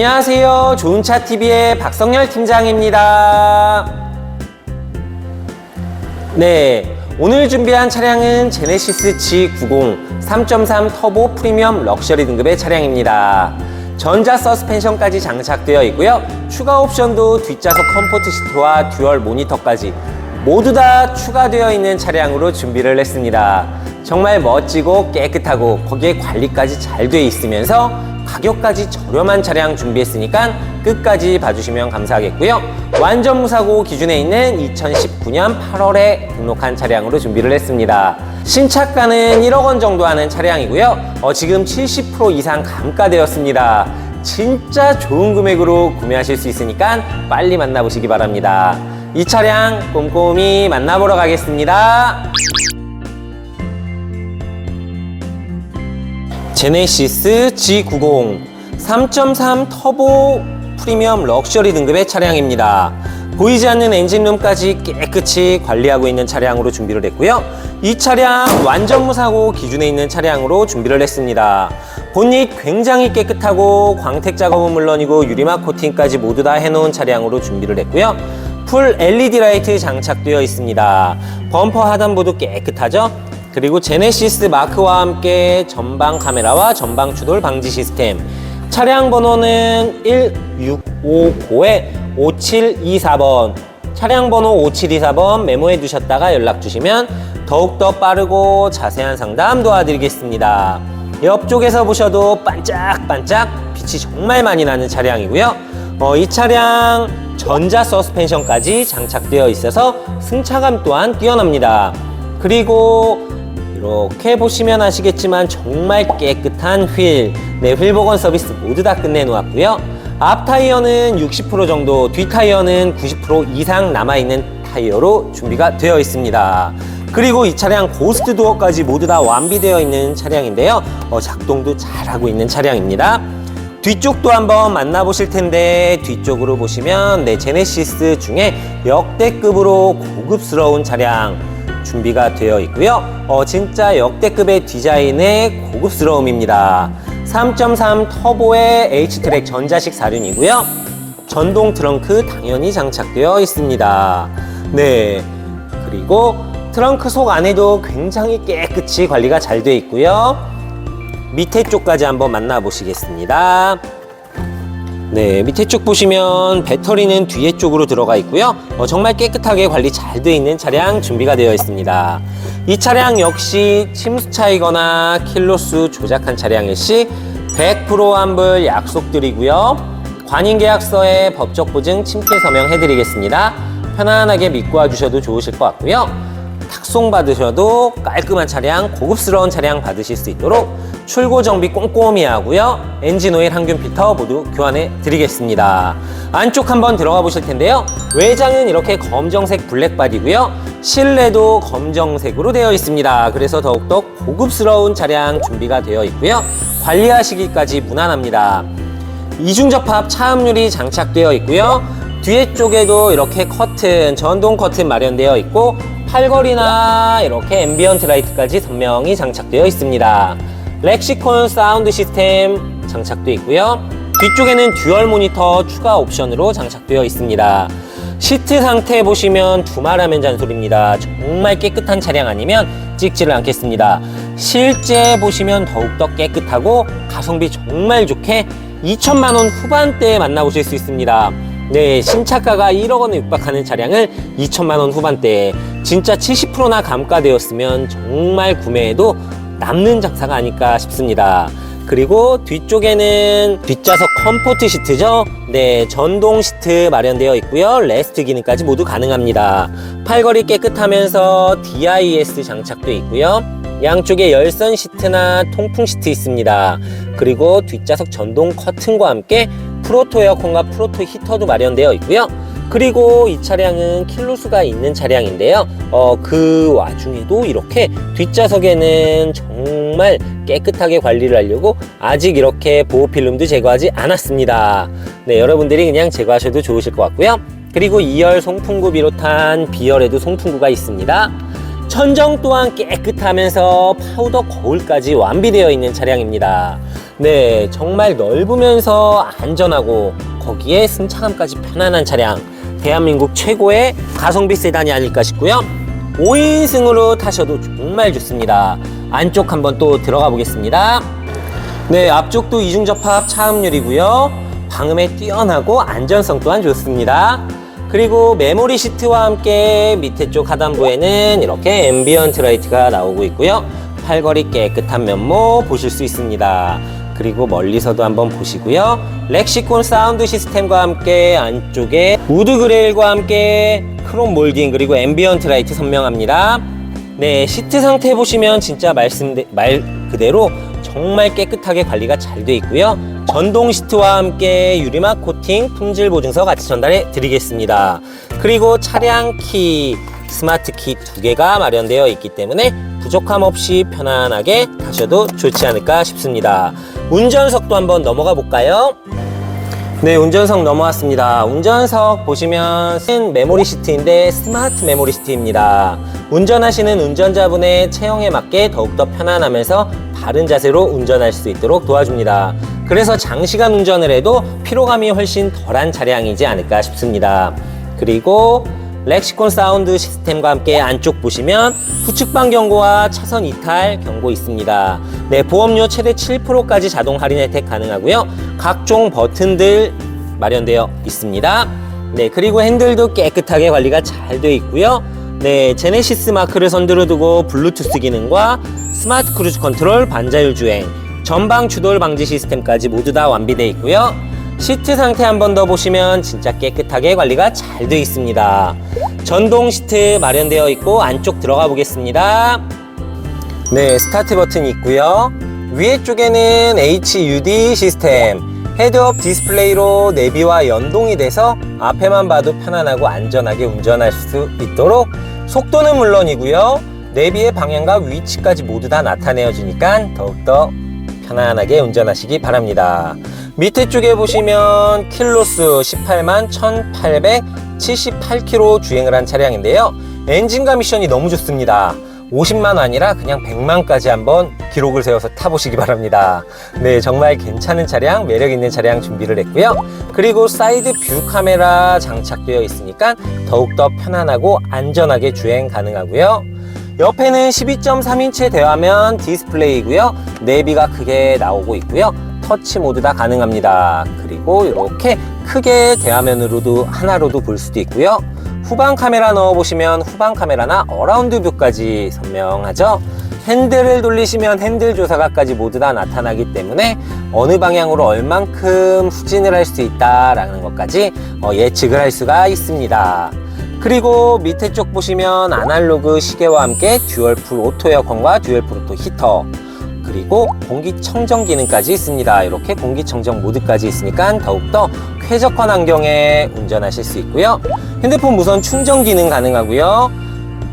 안녕하세요. 좋은차TV의 박성열 팀장입니다. 네. 오늘 준비한 차량은 제네시스 G90 3.3 터보 프리미엄 럭셔리 등급의 차량입니다. 전자 서스펜션까지 장착되어 있고요. 추가 옵션도 뒷좌석 컴포트 시트와 듀얼 모니터까지 모두 다 추가되어 있는 차량으로 준비를 했습니다. 정말 멋지고 깨끗하고 거기에 관리까지 잘 돼 있으면서 가격까지 저렴한 차량 준비했으니까 끝까지 봐주시면 감사하겠고요. 완전 무사고 기준에 있는 2019년 8월에 등록한 차량으로 준비를 했습니다. 신차가는 1억 원 정도 하는 차량이고요. 어, 지금 70% 이상 감가되었습니다. 진짜 좋은 금액으로 구매하실 수 있으니까 빨리 만나보시기 바랍니다. 이 차량 꼼꼼히 만나보러 가겠습니다. 제네시스 G90 3.3 터보 프리미엄 럭셔리 등급의 차량입니다. 보이지 않는 엔진룸까지 깨끗이 관리하고 있는 차량으로 준비를 했고요. 이 차량 완전 무사고 기준에 있는 차량으로 준비를 했습니다. 본닛 굉장히 깨끗하고 광택 작업은 물론이고 유리막 코팅까지 모두 다 해놓은 차량으로 준비를 했고요. 풀 LED 라이트 장착되어 있습니다. 범퍼 하단부도 깨끗하죠? 그리고 제네시스 마크와 함께 전방 카메라와 전방 추돌 방지 시스템. 차량 번호는 1659에 5724번. 차량 번호 5724번 메모해 두셨다가 연락 주시면 더욱더 빠르고 자세한 상담 도와드리겠습니다. 옆쪽에서 보셔도 반짝반짝 빛이 정말 많이 나는 차량이고요. 어, 이 차량 전자 서스펜션까지 장착되어 있어서 승차감 또한 뛰어납니다. 그리고 이렇게 보시면 아시겠지만 정말 깨끗한 휠, 네, 휠 복원 서비스 모두 다 끝내놓았고요. 앞 타이어는 60% 정도, 뒷 타이어는 90% 이상 남아있는 타이어로 준비가 되어 있습니다. 그리고 이 차량 고스트 도어까지 모두 다 완비되어 있는 차량인데요. 어, 작동도 잘하고 있는 차량입니다. 뒤쪽도 한번 만나보실 텐데 뒤쪽으로 보시면 네, 제네시스 중에 역대급으로 고급스러운 차량 준비가 되어 있고요. 어, 진짜 역대급의 디자인의 고급스러움입니다. 3.3 터보의 H트랙 전자식 사륜이고요. 전동 트렁크 당연히 장착되어 있습니다. 네. 그리고 트렁크 속 안에도 굉장히 깨끗이 관리가 잘 되어 있고요. 밑에 쪽까지 한번 만나보시겠습니다. 네, 밑에 쪽 보시면 배터리는 뒤에 쪽으로 들어가 있고요. 어, 정말 깨끗하게 관리 잘 되어 있는 차량 준비가 되어 있습니다. 이 차량 역시 침수 차이거나 킬로수 조작한 차량일 시 100% 환불 약속드리고요. 관인계약서에 법적 보증 침퇴 서명 해드리겠습니다. 편안하게 믿고 와주셔도 좋으실 것 같고요. 탁송 받으셔도 깔끔한 차량, 고급스러운 차량 받으실 수 있도록 출고 정비 꼼꼼히 하고요. 엔진 오일 항균 필터 모두 교환해 드리겠습니다. 안쪽 한번 들어가 보실 텐데요. 외장은 이렇게 검정색 블랙바디고요. 실내도 검정색으로 되어 있습니다. 그래서 더욱더 고급스러운 차량 준비가 되어 있고요. 관리하시기까지 무난합니다. 이중 접합 차음률이 장착되어 있고요. 뒤에 쪽에도 이렇게 커튼, 전동 커튼 마련되어 있고 팔걸이나 이렇게 앰비언트 라이트까지 선명히 장착되어 있습니다. 렉시콘 사운드 시스템 장착되어 있고요. 뒤쪽에는 듀얼 모니터 추가 옵션으로 장착되어 있습니다. 시트 상태 보시면 두말하면 잔소리입니다. 정말 깨끗한 차량 아니면 찍지를 않겠습니다. 실제 보시면 더욱더 깨끗하고 가성비 정말 좋게 2천만 원 후반대에 만나보실 수 있습니다. 네, 신차가가 1억 원에 육박하는 차량을 2천만 원 후반대에 진짜 70%나 감가되었으면 정말 구매해도 남는 장사가 아닐까 싶습니다. 그리고 뒤쪽에는 뒷좌석 컴포트 시트죠. 네, 전동 시트 마련되어 있고요. 레스트 기능까지 모두 가능합니다. 팔걸이 깨끗하면서 DIS 장착도 있고요. 양쪽에 열선 시트나 통풍 시트 있습니다. 그리고 뒷좌석 전동 커튼과 함께 프로토 에어컨과 프로토 히터도 마련되어 있고요. 그리고 이 차량은 킬로수가 있는 차량인데요. 어, 그 와중에도 이렇게 뒷좌석에는 정말 깨끗하게 관리를 하려고 아직 이렇게 보호 필름도 제거하지 않았습니다. 네, 여러분들이 그냥 제거하셔도 좋으실 것 같고요. 그리고 2열 송풍구 비롯한 B열에도 송풍구가 있습니다. 천정 또한 깨끗하면서 파우더 거울까지 완비되어 있는 차량입니다. 네, 정말 넓으면서 안전하고 거기에 승차감까지 편안한 차량. 대한민국 최고의 가성비 세단이 아닐까 싶고요. 5인승으로 타셔도 정말 좋습니다. 안쪽 한번 또 들어가 보겠습니다. 네, 앞쪽도 이중 접합 차음률이고요. 방음에 뛰어나고 안전성 또한 좋습니다. 그리고 메모리 시트와 함께 밑에 쪽 하단부에는 이렇게 앰비언트 라이트가 나오고 있고요. 팔걸이 깨끗한 면모 보실 수 있습니다. 그리고 멀리서도 한번 보시고요. 렉시콘 사운드 시스템과 함께 안쪽에 우드 그레일과 함께 크롬 몰딩 그리고 앰비언트 라이트 선명합니다. 네, 시트 상태 보시면 진짜 말씀 말 그대로 정말 깨끗하게 관리가 잘 돼 있고요. 전동 시트와 함께 유리막 코팅 품질 보증서 같이 전달해 드리겠습니다. 그리고 차량 키, 스마트 키 두 개가 마련되어 있기 때문에 부족함 없이 편안하게 타셔도 좋지 않을까 싶습니다. 운전석도 한번 넘어가 볼까요? 네, 운전석 넘어왔습니다. 운전석 보시면 쓴 메모리 시트인데 스마트 메모리 시트입니다. 운전하시는 운전자분의 체형에 맞게 더욱더 편안하면서 바른 자세로 운전할 수 있도록 도와줍니다. 그래서 장시간 운전을 해도 피로감이 훨씬 덜한 차량이지 않을까 싶습니다. 그리고 렉시콘 사운드 시스템과 함께 안쪽 보시면 후측방 경고와 차선 이탈 경고 있습니다. 네, 보험료 최대 7%까지 자동 할인 혜택 가능하고요. 각종 버튼들 마련되어 있습니다. 네, 그리고 핸들도 깨끗하게 관리가 잘 되어 있고요. 네, 제네시스 마크를 선두로 두고 블루투스 기능과 스마트 크루즈 컨트롤 반자율 주행, 전방 추돌 방지 시스템까지 모두 다 완비되어 있고요. 시트 상태 한 번 더 보시면 진짜 깨끗하게 관리가 잘 되어 있습니다. 전동 시트 마련되어 있고 안쪽 들어가 보겠습니다. 네, 스타트 버튼이 있고요. 위에 쪽에는 HUD 시스템, 헤드업 디스플레이로 내비와 연동이 돼서 앞에만 봐도 편안하고 안전하게 운전할 수 있도록 속도는 물론이고요. 내비의 방향과 위치까지 모두 다 나타내어 주니까 더욱더 편안하게 운전하시기 바랍니다. 밑에 쪽에 보시면 킬로수 18만 1878km 주행을 한 차량인데요. 엔진과 미션이 너무 좋습니다. 50만 아니라 그냥 100만까지 한번 기록을 세워서 타보시기 바랍니다. 네, 정말 괜찮은 차량, 매력 있는 차량 준비를 했고요. 그리고 사이드 뷰 카메라 장착되어 있으니까 더욱더 편안하고 안전하게 주행 가능하고요. 옆에는 12.3인치 대화면 디스플레이고요. 내비가 크게 나오고 있고요. 터치 모드 다 가능합니다. 그리고 이렇게 크게 대화면으로도 하나로도 볼 수도 있고요. 후방 카메라 넣어보시면 후방 카메라나 어라운드 뷰까지 선명하죠. 핸들을 돌리시면 핸들 조사각까지 모두 다 나타나기 때문에 어느 방향으로 얼만큼 후진을 할 수 있다라는 것까지 어, 예측을 할 수가 있습니다. 그리고 밑에 쪽 보시면 아날로그 시계와 함께 듀얼풀 오토 에어컨과 듀얼풀 오토 히터 그리고 공기청정 기능까지 있습니다. 이렇게 공기청정 모드까지 있으니까 더욱더 쾌적한 환경에 운전하실 수 있고요. 핸드폰 무선 충전 기능 가능하고요.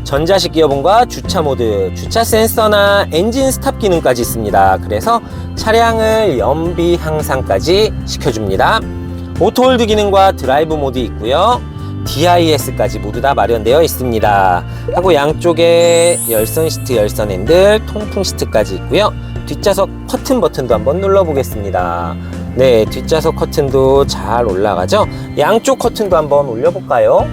전자식 기어봉과 주차 모드, 주차 센서나 엔진 스탑 기능까지 있습니다. 그래서 차량을 연비 향상까지 시켜줍니다. 오토홀드 기능과 드라이브 모드 있고요. DIS까지 모두 다 마련되어 있습니다. 하고 양쪽에 열선 시트, 열선 핸들, 통풍 시트까지 있고요. 뒷좌석 커튼 버튼도 한번 눌러보겠습니다. 네, 뒷좌석 커튼도 잘 올라가죠? 양쪽 커튼도 한번 올려볼까요?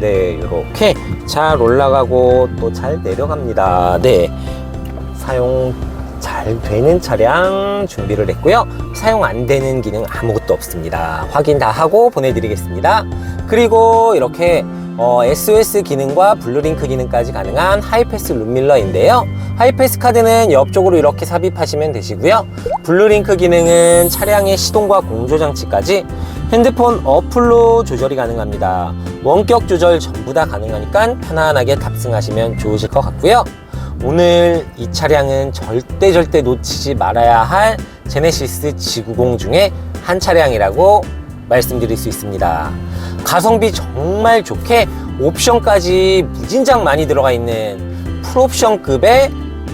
네, 이렇게 잘 올라가고 또 잘 내려갑니다. 네, 사용 잘 되는 차량 준비를 했고요. 사용 안 되는 기능 아무것도 없습니다. 확인 다 하고 보내드리겠습니다. 그리고 이렇게 어, SOS 기능과 블루링크 기능까지 가능한 하이패스 룸밀러인데요. 하이패스 카드는 옆쪽으로 이렇게 삽입하시면 되시고요. 블루링크 기능은 차량의 시동과 공조 장치까지 핸드폰 어플로 조절이 가능합니다. 원격 조절 전부 다 가능하니까 편안하게 탑승하시면 좋으실 것 같고요. 오늘 이 차량은 절대 절대 놓치지 말아야 할 제네시스 G90 중에 한 차량이라고 말씀드릴 수 있습니다. 가성비 정말 좋게 옵션까지 무진장 많이 들어가 있는 풀옵션급의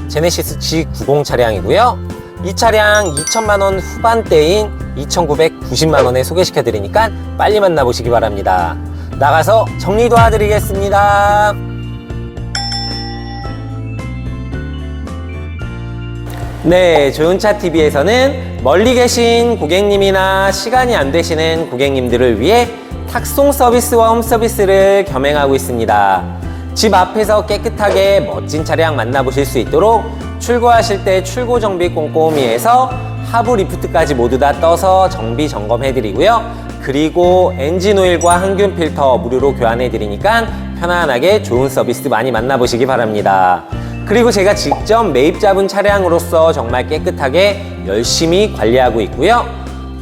제네시스 G90 차량이고요. 이 차량 2천만 원 후반대인 2,990만 원에 소개시켜 드리니까 빨리 만나보시기 바랍니다. 나가서 정리 도와드리겠습니다. 네, 조윤차 TV에서는 멀리 계신 고객님이나 시간이 안 되시는 고객님들을 위해 탁송 서비스와 홈 서비스를 겸행하고 있습니다. 집 앞에서 깨끗하게 멋진 차량 만나보실 수 있도록 출고하실 때 출고 정비 꼼꼼히 해서 하부 리프트까지 모두 다 떠서 정비 점검해 드리고요. 그리고 엔진 오일과 항균 필터 무료로 교환해 드리니까 편안하게 좋은 서비스 많이 만나보시기 바랍니다. 그리고 제가 직접 매입 잡은 차량으로서 정말 깨끗하게 열심히 관리하고 있고요.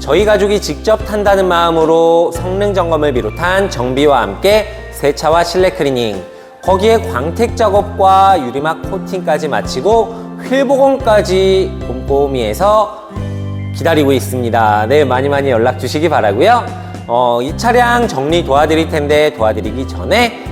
저희 가족이 직접 탄다는 마음으로 성능 점검을 비롯한 정비와 함께 세차와 실내 클리닝, 거기에 광택 작업과 유리막 코팅까지 마치고 휠 복원까지 꼼꼼히 해서 기다리고 있습니다. 네, 많이 많이 연락 주시기 바라고요. 어, 이 차량 정리 도와드릴 텐데 도와드리기 전에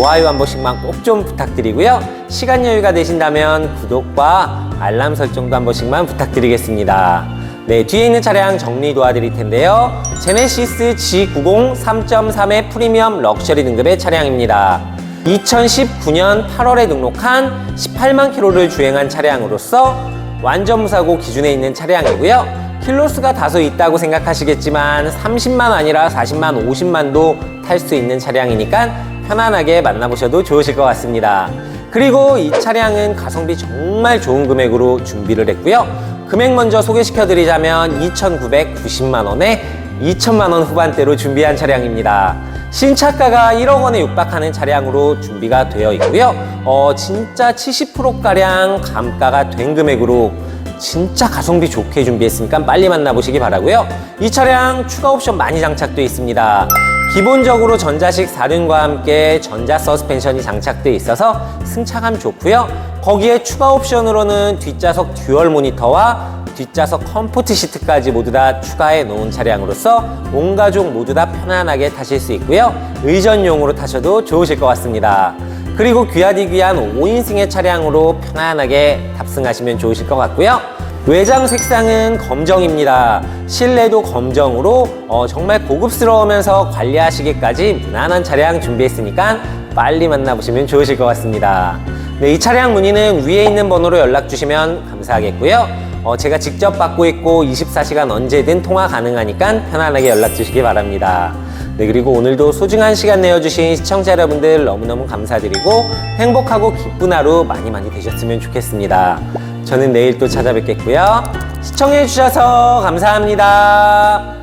좋아요 한 번씩만 꼭 좀 부탁드리고요. 시간 여유가 되신다면 구독과 알람 설정도 한 번씩만 부탁드리겠습니다. 네, 뒤에 있는 차량 정리 도와드릴 텐데요. 제네시스 G90 3.3의 프리미엄 럭셔리 등급의 차량입니다. 2019년 8월에 등록한 18만 킬로를 주행한 차량으로서 완전 무사고 기준에 있는 차량이고요. 킬로수가 다소 있다고 생각하시겠지만 30만 아니라 40만, 50만도 탈 수 있는 차량이니까 편안하게 만나보셔도 좋으실 것 같습니다. 그리고 이 차량은 가성비 정말 좋은 금액으로 준비를 했고요. 금액 먼저 소개시켜 드리자면 2,990만 원에 2천만 원 후반대로 준비한 차량입니다. 신차가가 1억 원에 육박하는 차량으로 준비가 되어 있고요. 어, 진짜 70%가량 감가가 된 금액으로 진짜 가성비 좋게 준비했으니까 빨리 만나보시기 바라고요. 이 차량 추가 옵션 많이 장착되어 있습니다. 기본적으로 전자식 사륜과 함께 전자 서스펜션이 장착되어 있어서 승차감 좋고요. 거기에 추가 옵션으로는 뒷좌석 듀얼 모니터와 뒷좌석 컴포트 시트까지 모두 다 추가해 놓은 차량으로서 온 가족 모두 다 편안하게 타실 수 있고요. 의전용으로 타셔도 좋으실 것 같습니다. 그리고 귀하디 귀한 5인승의 차량으로 편안하게 탑승하시면 좋으실 것 같고요. 외장 색상은 검정입니다. 실내도 검정으로 어, 정말 고급스러우면서 관리하시기까지 무난한 차량 준비했으니까 빨리 만나보시면 좋으실 것 같습니다. 네, 이 차량 문의는 위에 있는 번호로 연락 주시면 감사하겠고요. 어, 제가 직접 받고 있고 24시간 언제든 통화 가능하니까 편안하게 연락 주시기 바랍니다. 네, 그리고 오늘도 소중한 시간 내어주신 시청자 여러분들 너무너무 감사드리고 행복하고 기쁜 하루 많이 많이 되셨으면 좋겠습니다. 저는 내일 또 찾아뵙겠고요. 시청해주셔서 감사합니다.